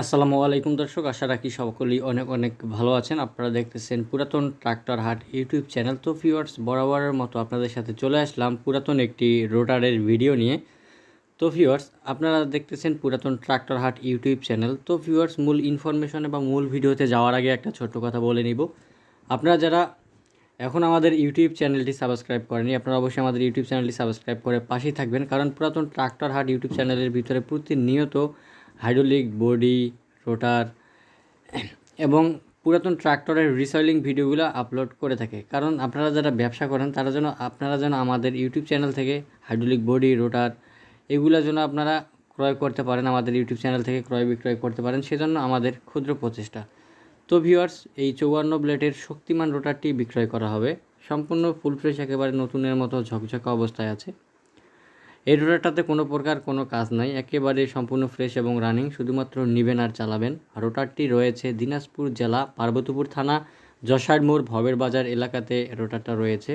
আসসালামু আলাইকুম দর্শক, আশা রাখি সকলেই অনেক অনেক ভালো আছেন। আপনারা দেখতেছেন পুরাতন ট্রাক্টর হাট ইউটিউব চ্যানেল। তো ভিউয়ার্স, বরাবরের মতো আপনাদের সাথে চলে আসলাম পুরাতন একটি রোটারের ভিডিও নিয়ে। তো ভিউয়ার্স, আপনারা দেখতেছেন পুরাতন ট্রাক্টর হাট ইউটিউব চ্যানেল। তো ভিউয়ার্স, মূল ইনফরমেশন এবং মূল ভিডিওতে যাওয়ার আগে একটা ছোট্ট কথা বলে নিব। আপনারা যারা এখন আমাদের ইউটিউব চ্যানেলটি সাবস্ক্রাইব করেনি আপনারা অবশ্যই আমাদের ইউটিউব চ্যানেলটি সাবস্ক্রাইব করে পাশেই থাকবেন। কারণ পুরাতন ট্রাক্টর হাট ইউটিউব চ্যানেলের ভিতরে প্রতিনিয়ত হাইড্রোলিক বডি, রোটার এবং পুরাতন ট্রাক্টরের রিসয়েলিং ভিডিওগুলো আপলোড করে থাকে। কারণ আপনারা যারা ব্যবসা করেন, তারা যেন, আপনারা যেন আমাদের ইউটিউব চ্যানেল থেকে হাইড্রোলিক বডি, রোটার এগুলো যেন আপনারা ক্রয় করতে পারেন, আমাদের ইউটিউব চ্যানেল থেকে ক্রয় বিক্রয় করতে পারেন, সেজন্য আমাদের ক্ষুদ্র প্রচেষ্টা। তো ভিউয়ার্স এই চৌয়ান্ন ব্লেডের শক্তিমান রোটারটি বিক্রয় করা হবে। সম্পূর্ণ ফুল ফ্রেশ একেবারে নতুনের মতো ঝকঝকা অবস্থায় আছে। এই রোটারটাতে কোনো প্রকার কোনো কাজ নাই। একেবারে সম্পূর্ণ ফ্রেশ এবং রানিং শুধুমাত্র নিবেন আর চালাবেন। রোটারটি রয়েছে দিনাজপুর জেলা পার্বতীপুর থানা যশার মোড় ভবের বাজার এলাকাতে রোটারটা রয়েছে।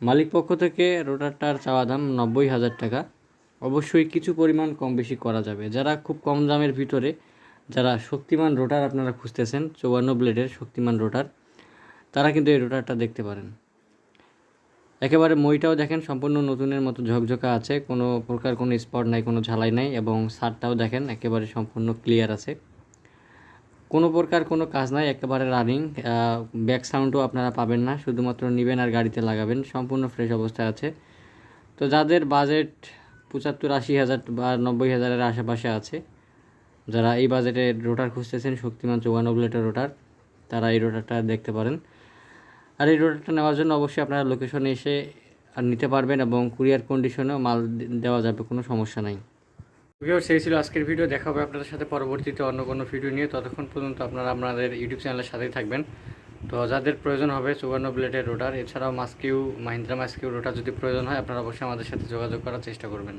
মালিক পক্ষ থেকে রোটারটার চাওয়া দাম নব্বই হাজার টাকা। অবশ্যই কিছু পরিমাণ কম বেশি করা যাবে। যারা খুব কম দামের ভিতরে, যারা শক্তিমান রোটার আপনারা খুঁজতেছেন, চৌয়ান্ন ব্লেডের শক্তিমান রোটার তারা কিন্তু এই রোটারটা দেখতে পারেন। একেবারে মইটাও দেখেন সম্পূর্ণ নতুনের মতো ঝকঝকা আছে, কোনো প্রকার কোনো স্পট নাই, কোনো ঝালাই নাই, এবং সারটাও দেখেন একেবারে সম্পূর্ণ ক্লিয়ার আছে। কোনো প্রকার কোনো কাজ নাই, একেবারে রানিং ব্যাক সাউন্ডও আপনারা পাবেন না, শুধুমাত্র নেবেন আর গাড়িতে লাগাবেন, সম্পূর্ণ ফ্রেশ অবস্থায় আছে। তো যাদের বাজেট পঁচাত্তর আশি হাজার বা নব্বই হাজারের আশেপাশে আছে, যারা এই বাজেটে রোটার খুঁজতেছেন, শক্তিমান চৌয়ান্ন ব্লেটের রোটার তারা এই রোটারটা দেখতে পারেন। আর এই রোটারটা নেওয়ার জন্য অবশ্যই আপনারা লোকেশনে এসে আর নিতে পারবেন এবং কুরিয়ার কন্ডিশনেও মাল দেওয়া যাবে, কোনো সমস্যা নাই। ভিডিও সেই ছিল আজকের ভিডিও দেখা হবে আপনাদের সাথে পরবর্তীতে অন্য কোনো ভিডিও নিয়ে। ততক্ষণ পর্যন্ত আপনারা আপনাদের ইউটিউব চ্যানেলের সাথেই থাকবেন। তো যাদের প্রয়োজন হবে চৌবান্ন ব্লেডের রোটার এছাড়াও মাস্কিউ মাহিন্দ্রা মাস্কিউ রোটার যদি প্রয়োজন হয়, আপনারা অবশ্যই আমাদের সাথে যোগাযোগ করার চেষ্টা করবেন।